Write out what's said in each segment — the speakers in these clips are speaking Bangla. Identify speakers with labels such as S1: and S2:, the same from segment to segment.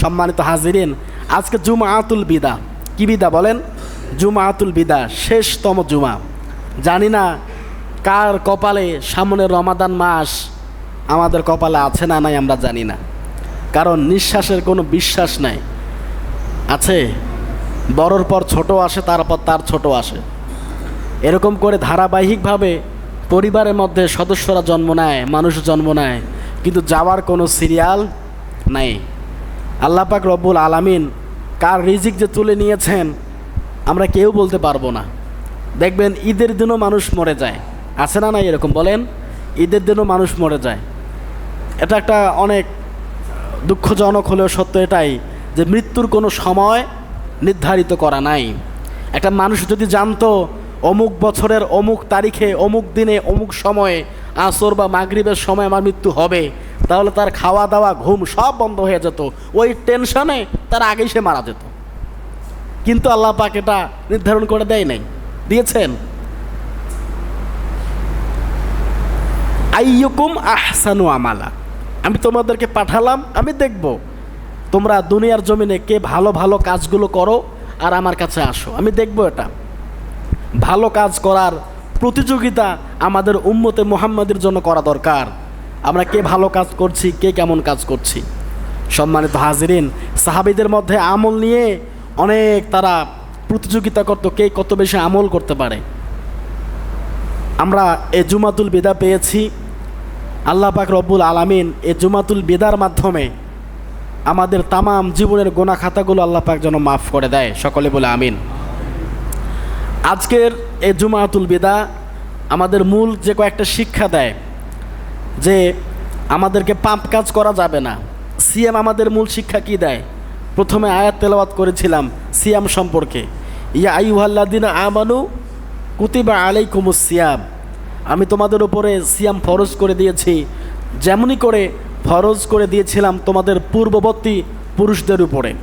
S1: সম্মানিত হাজিরিন, আজকে জুমা আতুল বিদা। কি বিদা বলেন? জুমা আতুল বিদা, শেষতম জুমা। জানি না কার কপালে সামনে রমাদান মাস আমাদের কপালে আছে না নাই আমরা জানি না। কারণ নিঃশ্বাসের কোনো বিশ্বাস নাই। আছে, বড়র পর ছোট আসে, তারপর তার ছোট আসে। এরকম করে ধারাবাহিকভাবে পরিবারের মধ্যে সদস্যরা জন্ম নেয়, মানুষ জন্ম নেয়, কিন্তু যাওয়ার কোনো সিরিয়াল নাই। আল্লাপাক রব্বুল আলামিন কার রিজিক যে তুলে নিয়েছেন, আমরা কেউ বলতে পারব না। দেখবেন ঈদের দিনও মানুষ মরে যায়। আছে না না এরকম? বলেন, ঈদের দিনও মানুষ মরে যায়। এটা একটা অনেক দুঃখজনক হলেও সত্য এটাই যে মৃত্যুর কোনো সময় নির্ধারিত করা নাই। একটা মানুষ যদি জানতো অমুক বছরের অমুক তারিখে, অমুক দিনে, অমুক সময়ে আসর বা মাগরিবের সময় আমার মৃত্যু হবে তাহলে তার খাওয়া দাওয়া, ঘুম সব বন্ধ হয়ে যেত। ওই টেনশনে তার আগেই সে মারা যেত। কিন্তু আল্লাহ পাক এটা নির্ধারণ করে দেয় নাই। দিয়েছেন। আইয়ুকুম আহসানু আমালা। আমি তোমাদেরকে পাঠালাম, আমি দেখব। তোমরা দুনিয়ার জমিনে কে ভালো ভালো কাজগুলো করো আর আমার কাছে আসো। আমি দেখব এটা। ভালো কাজ করার প্রতিযোগিতা আমাদের উম্মতে মোহাম্মদের জন্য করা দরকার। আমরা কে ভালো কাজ করছি, কে কেমন কাজ করছি। সম্মানিত হাজিরিন, সাহাবিদের মধ্যে আমল নিয়ে অনেক তারা প্রতিযোগিতা করতো, কে কত বেশি আমল করতে পারে। আমরা এ জুমাতুল বিদা পেয়েছি। আল্লাহ পাক রব্বুল আলামিন এ জুমাতুল বিদার মাধ্যমে আমাদের তামাম জীবনের গোনা খাতাগুলো আল্লাহ পাক যেন মাফ করে দেয়। সকলে বলে আমিন। আজকের এ জুমাতুল বিদা আমাদের মূল যে কয়েকটা শিক্ষা দেয় যে আমাদেরকে পাপ কাজ করা যাবে না। সিএম আমাদের মূল শিক্ষা কি দেয়? প্রথমে আয়াত তেলাওয়াত করেছিলাম সিয়াম সম্পর্কে। ইয়া আইহাল্লাদিন আমানু কুতিবা আলাইকুমুস সিয়াম। আমি তোমাদের উপরে সিয়াম ফরজ করে দিয়েছি। যেমনই করে ফরজ করে দিয়েছিলাম তোমাদের পূর্ববর্তী পুরুষদের উপরে।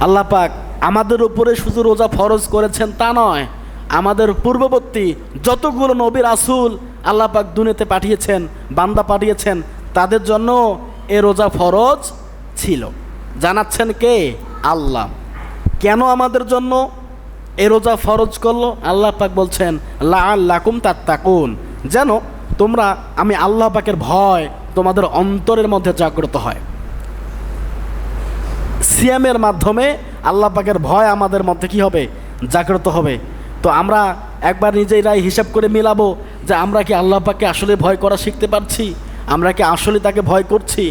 S1: আল্লাহ পাক আমাদের উপরে শুধু রোজা ফরজ করেছেন তা নয় আমাদের পূর্ববর্তী যতগুলো নবীর আসুল আল্লাহ পাক দুনিয়াতে পাঠিয়েছেন, বান্দা পাঠিয়েছেন, তাদের জন্য এ রোজা ফরজ ছিল। জানাচ্ছেন কে? আল্লাহ। কেন আমাদের জন্য এ রোজা ফরজ করল? আল্লাহ পাক বলছেন লা আল্লাকুম তাত্তাকুন। যেন তোমরা, আমি আল্লাহ পাকের ভয় তোমাদের অন্তরের মধ্যে জাগ্রত হয়। সিয়ামের মাধ্যমে আল্লাহ পাকের ভয় আমাদের মধ্যে কি হবে? জাগ্রত হবে। তো আমরা একবার নিজেরাই হিসাব করে মিলাবো যে আমরা কি আল্লাহ পাককে আসলে ভয় করা শিখতে পারছি? আমরা কি আসলে তাকে ভয় করছি?